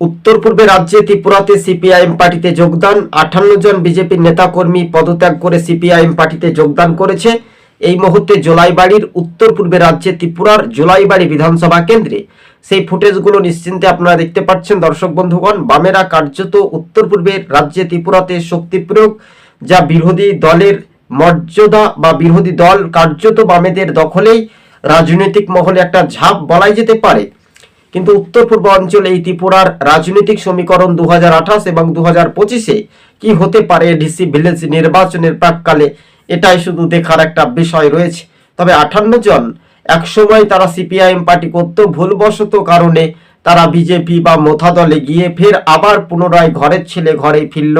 উত্তর পূর্বে রাজ্যে ত্রিপুরাতে সিপিআইএম পার্টিতে যোগদান আঠান্ন জন বিজেপির নেতাকর্মী পদত্যাগ করে সিপিআইএম পার্টিতে যোগদান করেছে। এই মুহূর্তে জোলাইবাড়ির উত্তর পূর্বে রাজ্যে ত্রিপুরার জোলাইবাড়ি বিধানসভা কেন্দ্রে। সেই ফুটেজগুলো নিশ্চিন্তে আপনারা দেখতে পাচ্ছেন। দর্শক বন্ধুগণ, বামেরা কার্যত উত্তর পূর্বের রাজ্যে ত্রিপুরাতে শক্তি প্রয়োগ, যা বিরোধী দলের মর্যাদা বা বিরোধী দল কার্যত বামেদের দখলেই রাজনৈতিক মহলে একটা ঝাঁপ বলাই যেতে পারে। কিন্তু উত্তর পূর্ব অঞ্চলে এই ত্রিপুরার রাজনৈতিক সমীকরণ দু হাজার আঠাশ এবং দু হাজার পঁচিশে কি হতে পারে ডিসি ভিলেজ নির্বাচনের প্রাককালে? এটাই শুধু দেখার একটা বিষয় রয়েছে। তবে আঠান্ন জন একসময় তারা সিপিআইএম পার্টি করতো, ভুলবশত কারণে তারা বিজেপি বা মোথা দলে গিয়ে ফের আবার পুনরায় ঘরের ছেলে ঘরে ফিরল।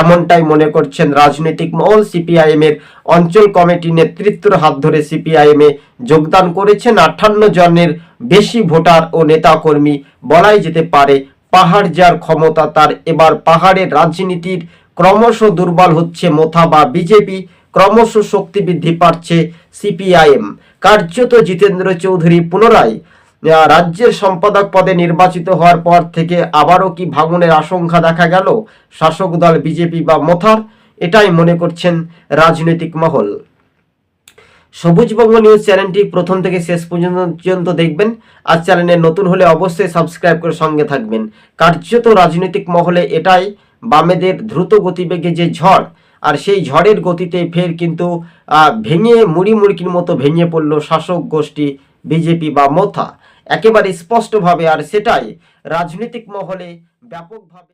এমনটাই মনে করছেন রাজনৈতিক মহল সিপিআইএম এর অঞ্চল কমিটি নেতৃত্বের হাত ধরে সিপিআইএম এ যোগদান করেছেন আঠান্ন জনের বেশি ভোটার ও নেতাকর্মী বলাই যেতে পারে। পাহাড় যার ক্ষমতা তার। এবার পাহাড়ের রাজনীতির ক্রমশ দুর্বল হচ্ছে মোথা বা বিজেপি। ক্রমশ শক্তি বৃদ্ধি পাচ্ছে সিপিআইএম। কার্যত জিতেন্দ্র চৌধুরী পুনরায় রাজ্যের সম্পাদক পদে নির্বাচিত হওয়ার পর থেকে আবারও কি ভাঙনের আশঙ্কা দেখা গেল? শাসক দল বিজেপি বা মোথার? এটাই মনে করছেন রাজনৈতিক মহল। সবুজবঙ্গ নিউজ চ্যানেলটি প্রথম থেকে শেষ পর্যন্ত দেখবেন। আর চ্যানেলে নতুন হলে অবশ্যই সাবস্ক্রাইব করে সঙ্গে থাকবেন। কার্যত রাজনৈতিক মহলে এটাই, বামেদের দ্রুত গতিবেগে যে ঝড়, আর সেই ঝড়ের গতিতে ফের কিন্তু ভেঙে মুড়ি মুড়কির মতো ভেঙে পড়ল শাসক গোষ্ঠী, বিজেপি বা মোথা। একেবারে স্পষ্টভাবে আর সেটাই, রাজনৈতিক মহলে ব্যাপকভাবে